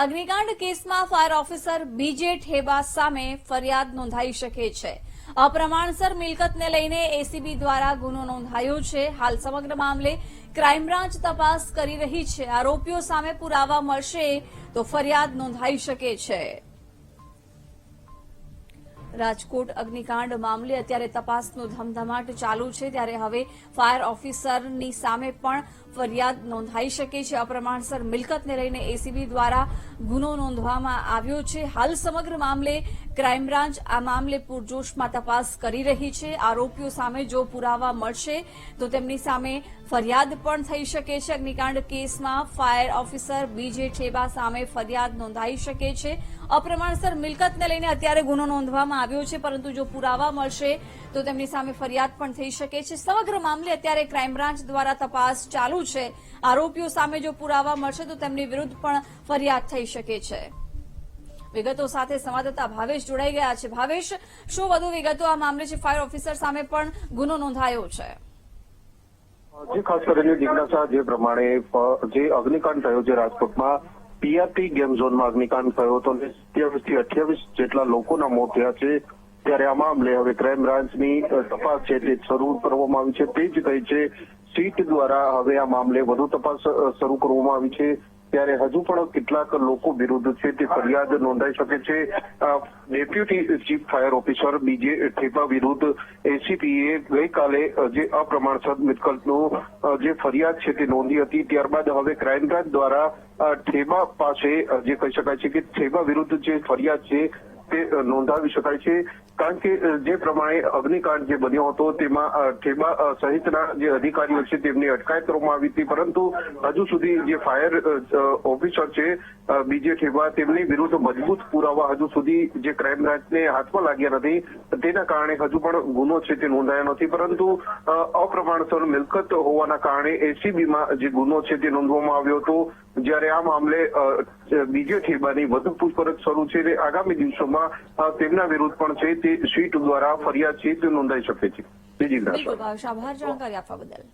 અગ્નિકાંડ કેસમાં fire officer બીજે ઠેબા સામે ફરિયાદ નોંધાઈ શકે છે. અપ્રમાણસર મિલકતને લઈને એસીબી દ્વારા ગુનો નોંધાયો છે. હાલ સમગ્ર મામલે ક્રાઇમ બ્રાન્ચ તપાસ કરી રહી છે. આરોપીઓ સામે પુરાવા મળશે તો ફરિયાદ નોંધાઈ શકે છે. રાજકોટ અગ્નિકાંડ મામલે અત્યારે તપાસનો ધમધમાટ ચાલુ છે. ત્યારે હવે ફાયર ઓફિસરની સામે પણ ફરિયાદ નોંધાઈ શકે છે. અપ્રમાણસર મિલકતને લઈને એસીબી દ્વારા ગુનો નોંધવામાં આવ્યો છે. હાલ સમગ્ર મામલે ક્રાઇમ બ્રાન્ચ આ મામલે પૂરજોશમાં તપાસ કરી રહી છે. આરોપીઓ સામે જો પુરાવા મળશે, તો તેમની સામે ફરિયાદ પણ થઈ શકે છે. અગ્નિકાંડ કેસમાં ફાયર ઓફિસર બીજે ઠેબા સામે ફરિયાદ નોંધાઈ શકે છે. અપ્રમાણસર મિલકતને લઈને અત્યારે ગુનો નોંધવામાં આવ્યો છે, પરંતુ જો પુરાવા મળશે, તો તેમની સામે ફરિયાદ પણ થઈ શકે છે. સમગ્ર મામલે અત્યારે ક્રાઇમ બ્રાન્ચ દ્વારા તપાસ ચાલુ છે. આરોપીઓ સામે જો પુરાવા મળશે તો તેમની વિરુદ્ધ પણ ફરિયાદ થઈ શકે છે. વિગતો સાથે સંવાદદાતા ભાવેશ જોડાઈ ગયા છે. ભાવેશ, શું વધુ વિગતો આ મામલે છે? ફાયર ઓફિસર સામે પણ ગુનો નોંધાયો છે. જે ખાસ કરીને જિજ્ઞાસા જે પ્રમાણે જે અગ્નિકાંડ થયો છે રાજકોટમાં, પીઆરટી ગેમ ઝોનમાં અગ્નિકાંડ થયો હતો અને સત્યાવીસથી અઠ્યાવીસ જેટલા લોકોના મોત થયા છે. ત્યારે આ મામલે હવે ક્રાઇમ બ્રાન્ચની તપાસ છે તે શરૂ કરવામાં આવી છે. તે જ કહે છે, સીટ દ્વારા હવે આ મામલે વધુ તપાસ શરૂ કરવામાં આવી છે. ત્યારે હજુ પણ કેટલાક લોકો વિરુદ્ધ છે તે ફરિયાદ નોંધાઈ શકે છે. ડેપ્યુટી ચીફ ફાયર ઓફિસર બીજે ઠેપા વિરુદ્ધ એસીપીએ ગઈકાલે જે અપ્રમાણસર મિલકતનું જે ફરિયાદ છે તે નોંધી હતી. ત્યારબાદ હવે ક્રાઇમ બ્રાન્ચ દ્વારા ઠેબા પાસે જે કહી શકાય છે કે ઠેબા વિરુદ્ધ જે ફરિયાદ છે તે નોંધાવી શકાય છે. કારણ કે જે પ્રમાણે અગ્નિકાંડ જે બન્યો હતો, તેમાં ઠેબા સહિતના જે અધિકારીઓ છે, તેમની અટકાયત કરવામાં આવી હતી. પરંતુ હજુ સુધી જે ફાયર ઓફિસર છે બીજે ઠેબા તેમની વિરુદ્ધ મજબૂત પુરાવા હજુ સુધી જે ક્રાઇમ બ્રાન્ચને હાથમાં લાગ્યા નથી. તેના કારણે હજુ પણ ગુનો છે તે નોંધાયો નથી. પરંતુ અપ્રમાણસર મિલકત હોવાના કારણે એસીબીમાં જે ગુનો છે તે નોંધવામાં આવ્યો હતો. જ્યારે આ મામલે બીજે ઠેબાની વધુ પૂછપરછ શરૂ છે. આગામી દિવસોમાં અ, તેમના વિરુદ્ધ પણ છે તે સીટ દ્વારા ફરિયાદ છે તે નોંધાઈ શકે છે. જી જી બિલકુલ ભાવેશ આભાર જાણકારી આપવા બદલ.